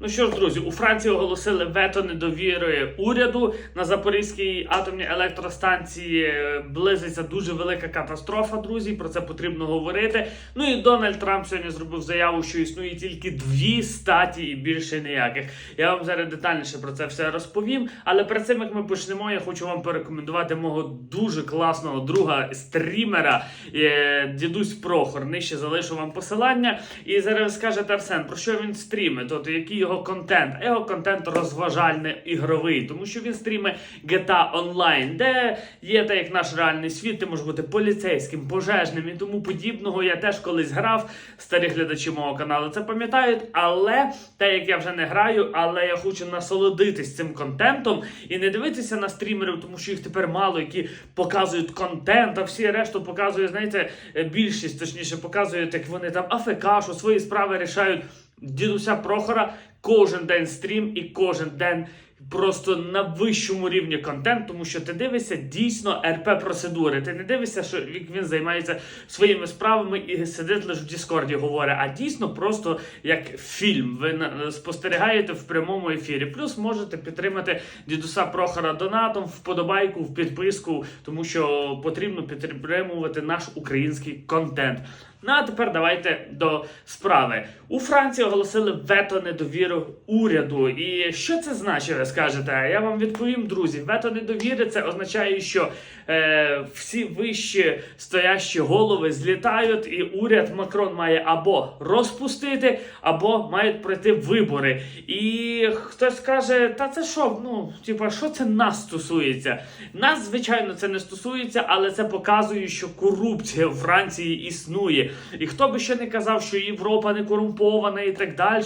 Ну що ж, друзі, у Франції оголосили вето недовіри уряду на Запорізькій атомній електростанції. Е, Близиться дуже велика катастрофа, друзі. Про це потрібно говорити. Ну і Дональд Трамп сьогодні зробив заяву, що існує тільки дві статі і більше ніяких. Я вам зараз детальніше про це все розповім. Але перед цим як ми почнемо, я хочу вам порекомендувати мого дуже класного друга стрімера е, дідусь Прохор. Нижче залишу вам посилання. І зараз скажете Арсен, про що він стрімить? Тобто який його контент? А Його контент розважальний ігровий, тому що він стріме GTA Online, де є так як наш реальний світ, ти можеш бути поліцейським, пожежним і тому подібного. Я теж колись грав. Старі глядачі мого каналу це пам'ятають. Але те, як я вже не граю, але я хочу насолодитись цим контентом і не дивитися на стрімерів, тому що їх тепер мало, які показують контент, а всі решту показує, знаєте, більшість точніше показують, як вони там АФК, що свої справи рішають. Дідуся Прохора кожен день стрім і кожен день просто на вищому рівні контент, тому що ти дивишся дійсно РП процедури. Ти не дивишся, що він займається своїми справами і сидить лише в Діскорді говорить, а дійсно просто як фільм. Ви на- спостерігаєте в прямому ефірі. Плюс можете підтримати дідуса Прохора донатом, вподобайку, в підписку, тому що потрібно підтримувати наш український контент. Ну а тепер давайте до справи. У Франції оголосили вето недовіри уряду. І що це значить, скажете? Я вам відповім, друзі. Вето недовіри це означає, що е, всі вищі стоящі голови злітають, і уряд Макрон має або розпустити, або мають пройти вибори. І хтось каже, та це що? Ну, типа, що це нас стосується? Нас, звичайно, це не стосується, але це показує, що корупція в Франції існує. І хто би ще не казав, що Європа не корумпована і так далі.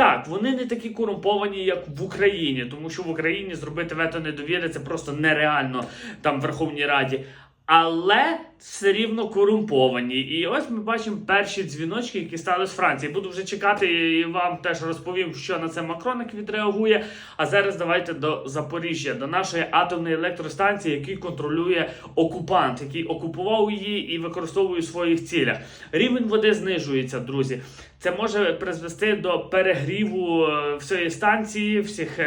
Так, вони не такі корумповані, як в Україні, тому що в Україні зробити вето недовіри це просто нереально там в Верховній Раді. Але все рівно корумповані. І ось ми бачимо перші дзвіночки, які стали з Франції. Буду вже чекати і вам теж розповім, що на це Макрон як відреагує. А зараз давайте до Запоріжжя, до нашої атомної електростанції, який контролює окупант, який окупував її і використовує у своїх цілях. Рівень води знижується, друзі. Це може призвести до перегріву е, всієї станції, всіх.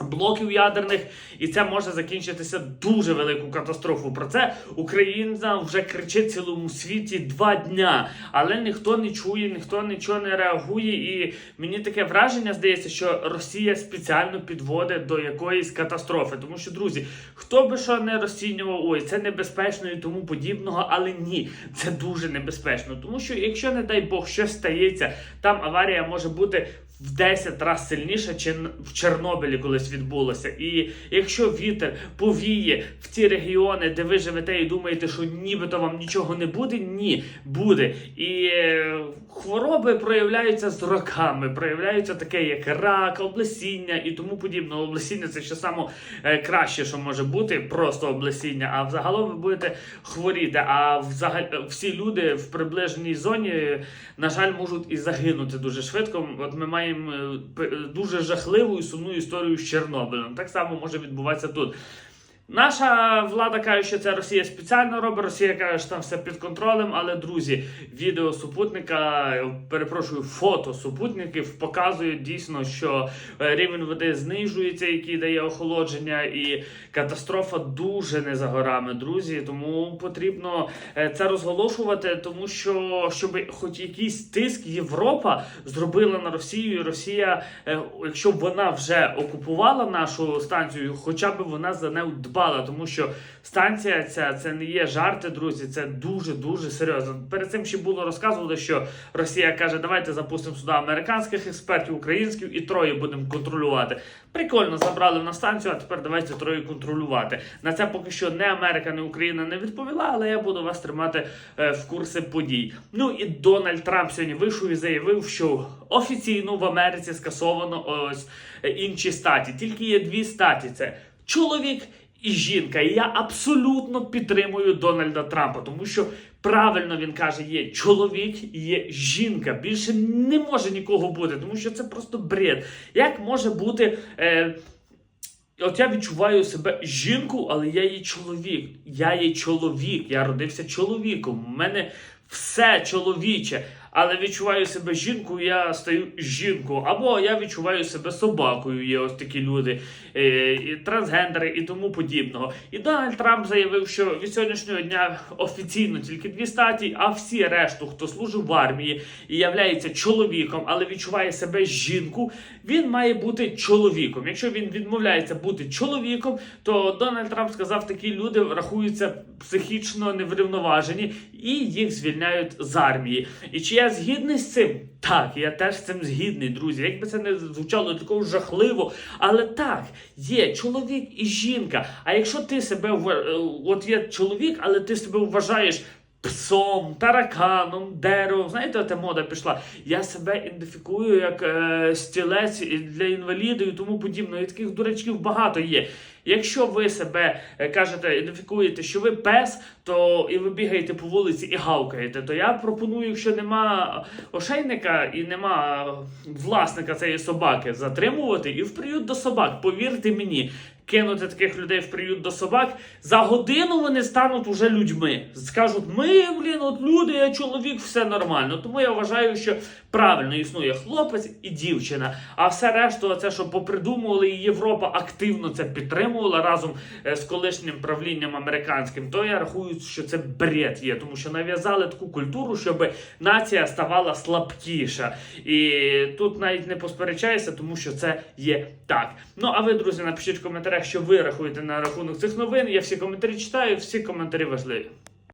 Блоків ядерних, і це може закінчитися дуже велику катастрофу. Про це Україна вже кричить цілому світі два дня, але ніхто не чує, ніхто нічого не реагує. І мені таке враження здається, що Росія спеціально підводить до якоїсь катастрофи. Тому що, друзі, хто би що не розцінював, ой, це небезпечно і тому подібного, але ні, це дуже небезпечно. Тому що, якщо, не дай Бог, щось стається, там аварія може бути в 10 разів сильніше, чи в Чорнобилі колись відбулося. І якщо вітер повіє в ті регіони, де ви живете, і думаєте, що нібито вам нічого не буде, ні, буде. І е, хвороби проявляються з роками, проявляються таке, як рак, облесіння і тому подібне. Облесіння це ще саме е, краще, що може бути, просто облесіння. А взагалом ви будете хворіти. А взагалі всі люди в приближеній зоні, на жаль, можуть і загинути дуже швидко. От ми маємо е, п- дуже жахливу і сумну історію з Чорнобилем. Так само може відбуватися тут. Наша влада каже, що це Росія спеціально робить. Росія каже, що там все під контролем. Але друзі, відео супутника, перепрошую, фото супутників показують дійсно, що е, рівень води знижується, який дає охолодження, і катастрофа дуже не за горами, друзі. Тому потрібно е, це розголошувати, тому що щоб хоч якийсь тиск Європа зробила на Росію, і Росія, е, якщо б вона вже окупувала нашу станцію, хоча б вона за нею дбала, тому що станція ця це не є жарти, друзі. Це дуже дуже серйозно. Перед цим ще було розказували, що Росія каже, давайте запустимо сюди американських експертів, українських і троє будемо контролювати. Прикольно забрали на станцію, а тепер давайте троє контролювати. На це поки що не Америка, не Україна не відповіла, але я буду вас тримати е, в курсі подій. Ну і Дональд Трамп сьогодні вийшов і заявив, що офіційно в Америці скасовано ось е, інші статі. Тільки є дві статі: це чоловік і жінка. І я абсолютно підтримую Дональда Трампа, тому що правильно він каже: є чоловік є жінка. Більше не може нікого бути, тому що це просто бред. Як може бути. Е, От я відчуваю себе жінку, але я є чоловік. Я є чоловік. Я родився чоловіком. У мене все чоловіче. Але відчуваю себе жінкою, я стаю жінкою. Або я відчуваю себе собакою. Є ось такі люди, е, і трансгендери і тому подібного. І Дональд Трамп заявив, що від сьогоднішнього дня офіційно тільки дві статі, а всі решту, хто служив в армії і являється чоловіком, але відчуває себе жінку, він має бути чоловіком. Якщо він відмовляється бути чоловіком, то Дональд Трамп сказав, такі люди рахуються психічно неврівноважені і їх звільняють з армії. І чи я згідний з цим? Так, я теж з цим згідний, друзі. Якби це не звучало такого жахливо, але так, є чоловік і жінка. А якщо ти себе е, от є чоловік, але ти себе вважаєш. Псом, тараканом, деревом. Знаєте, та мода пішла. Я себе ідентифікую як е, стілець для інвалідів і тому подібне. І таких дурачків багато є. Якщо ви себе е, кажете, ідентифікуєте, що ви пес, то і ви бігаєте по вулиці і гавкаєте, то я пропоную, якщо нема ошейника і нема власника цієї собаки, затримувати і в приют до собак. Повірте мені, кинути таких людей в приют до собак, за годину вони стануть уже людьми. Скажуть, ми, блін, от люди, я чоловік, все нормально. Тому я вважаю, що правильно існує хлопець і дівчина. А все решту, це що попридумували, і Європа активно це підтримувала разом е, з колишнім правлінням американським, то я рахую, що це бред є, тому що нав'язали таку культуру, щоб нація ставала слабкіша. І тут навіть не посперечаюся, тому що це є так. Ну а ви, друзі, напишіть в коментарях, що ви рахуєте на рахунок цих новин. Я всі коментарі читаю, всі коментарі важливі.